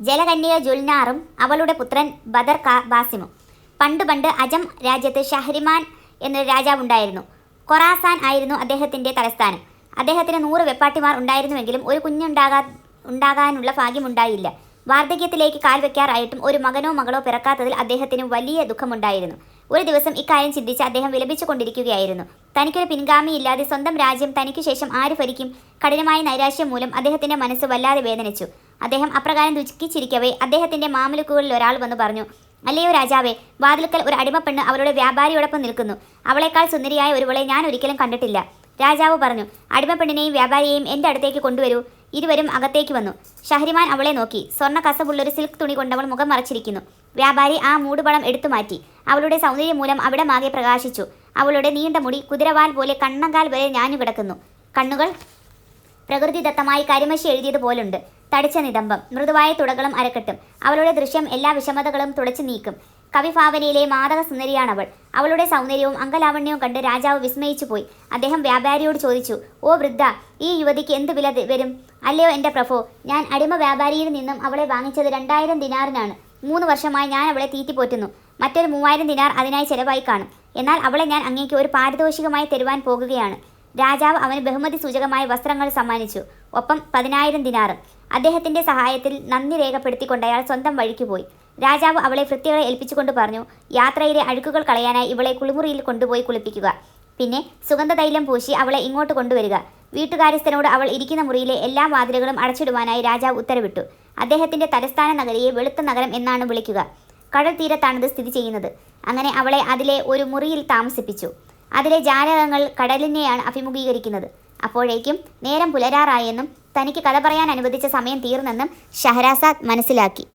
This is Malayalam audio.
ജലകന്യക ജുൽനാറും അവളുടെ പുത്രൻ ബദർ കാ ബാസിമും. പണ്ട് പണ്ട് അജം രാജ്യത്ത് ഷഹരിമാൻ എന്നൊരു രാജാവുണ്ടായിരുന്നു. കൊറാസാൻ ആയിരുന്നു അദ്ദേഹത്തിന്റെ തലസ്ഥാനം. അദ്ദേഹത്തിന് നൂറ് വെപ്പാട്ടിമാർ ഉണ്ടായിരുന്നുവെങ്കിലും ഒരു കുഞ്ഞുണ്ടാകാ ഉണ്ടാകാനുള്ള ഭാഗ്യമുണ്ടായില്ല. വാർദ്ധക്യത്തിലേക്ക് കാൽ വെക്കാറായിട്ടും ഒരു മകനോ മകളോ പിറക്കാത്തതിൽ അദ്ദേഹത്തിന് വലിയ ദുഃഖമുണ്ടായിരുന്നു. ഒരു ദിവസം ഇക്കാര്യം ചിന്തിച്ച് അദ്ദേഹം വിലപിച്ചു കൊണ്ടിരിക്കുകയായിരുന്നു തനിക്കൊരു പിൻഗാമിയില്ലാതെ സ്വന്തം രാജ്യം തനിക്ക് ശേഷം ആര് ഭരിക്കും? കഠിനമായ നൈരാശ്യം മൂലം അദ്ദേഹത്തിന്റെ മനസ്സ് വല്ലാതെ വേദനിച്ചു. അദ്ദേഹം അപ്രകാരം ദുഃഖിച്ചിരിക്കവേ. അദ്ദേഹത്തിന്റെ മാമലുക്കുകളിൽ ഒരാൾ വന്ന് പറഞ്ഞു അല്ലയോ രാജാവേ വാതിൽക്കൽ ഒരു അടിമപ്പെണ്ണ് അവളുടെ വ്യാപാരിയോടൊപ്പം നിൽക്കുന്നു. അവളെക്കാൾ സുന്ദരിയായ ഒരുവളെ ഞാൻ ഒരിക്കലും കണ്ടിട്ടില്ല. രാജാവ് പറഞ്ഞു അടിമപ്പെണ്ണിനെയും വ്യാപാരിയെയും എന്റെ അടുത്തേക്ക് കൊണ്ടുവരൂ. ഇരുവരും അകത്തേക്ക് വന്നു. ഷഹരിമാൻ അവളെ നോക്കി. സ്വർണ കസവുള്ളൊരു സിൽക്ക് തുണി കൊണ്ടവൾ മുഖം മറച്ചിരിക്കുന്നു. വ്യാപാരി ആ മൂടുപടം എടുത്തു മാറ്റി. അവളുടെ സൗന്ദര്യം മൂലം അവിടെ മാകെ പ്രകാശിച്ചു. അവളുടെ നീണ്ട മുടി കുതിരവാൽ പോലെ കണ്ണങ്കാൽ വരെ ഞാഞ്ഞു കിടക്കുന്നു. കണ്ണുകൾ പ്രകൃതിദത്തമായി കരിമശി എഴുതിയതുപോലുണ്ട്. തടിച്ച നിതംബം മൃദുവായ തുടകളും അരക്കെട്ടും. അവളുടെ ദൃശ്യം എല്ലാ വിഷമതകളും തുടച്ചു നീക്കും. കവിഭാവനയിലെ മാതക സുന്ദരിയാണവൾ. അവളുടെ സൗന്ദര്യവും അങ്കലാവണ്യവും കണ്ട് രാജാവ് വിസ്മയിച്ചു പോയി. അദ്ദേഹം വ്യാപാരിയോട് ചോദിച്ചു ഓ വൃദ്ധ ഈ യുവതിക്ക് എന്ത് വില വരും? അല്ലയോ എന്റെ പ്രഭോ ഞാൻ അടിമ വ്യാപാരിയിൽ നിന്നും അവളെ വാങ്ങിച്ചത് രണ്ടായിരം ദിനാറിനാണ്. മൂന്ന് വർഷമായി ഞാൻ അവളെ തീറ്റിപ്പോറ്റുന്നു മറ്റൊരു മൂവായിരം ദിനാർ അതിനായി ചെലവായി കാണും. എന്നാൽ അവളെ ഞാൻ അങ്ങേക്ക് ഒരു പാരിതോഷികമായി തരുവാൻ പോകുകയാണ്. രാജാവ് അവന് ബഹുമതി സൂചകമായ വസ്ത്രങ്ങൾ സമ്മാനിച്ചു. ഒപ്പം പതിനായിരം ദിനാറും. അദ്ദേഹത്തിന്റെ സഹായത്തിൽ നന്ദി രേഖപ്പെടുത്തിക്കൊണ്ട് അയാൾ സ്വന്തം വഴിക്ക് പോയി. രാജാവ് അവളെ ഭൃത്യകളെ ഏൽപ്പിച്ചുകൊണ്ട് പറഞ്ഞു യാത്രയിലെ അഴുക്കുകൾ കളയാനായി ഇവളെ കുളിമുറിയിൽ കൊണ്ടുപോയി കുളിപ്പിക്കുക. പിന്നെ സുഗന്ധതൈലം പൂശി അവളെ ഇങ്ങോട്ട് കൊണ്ടുവരിക. വീട്ടുകാര്യസ്ഥനോട് അവൾ ഇരിക്കുന്ന മുറിയിലെ എല്ലാ വാതിലുകളും അടച്ചിടുവാനായി രാജാവ് ഉത്തരവിട്ടു. അദ്ദേഹത്തിന്റെ തലസ്ഥാന നഗരിയെ വെളുത്ത നഗരം എന്നാണ് വിളിക്കുക. കടൽ തീരത്താണിത് സ്ഥിതി ചെയ്യുന്നത്. അങ്ങനെ അവളെ അതിലെ ഒരു മുറിയിൽ താമസിപ്പിച്ചു. അതിലെ ജാലകങ്ങൾ കടലിനെയാണ് അഭിമുഖീകരിക്കുന്നത്. അപ്പോഴേക്കും നേരം പുലരാറായെന്നും തനിക്ക് കഥ പറയാൻ അനുവദിച്ച സമയം തീർന്നെന്നും ഷഹരാസാദ് മനസ്സിലാക്കി.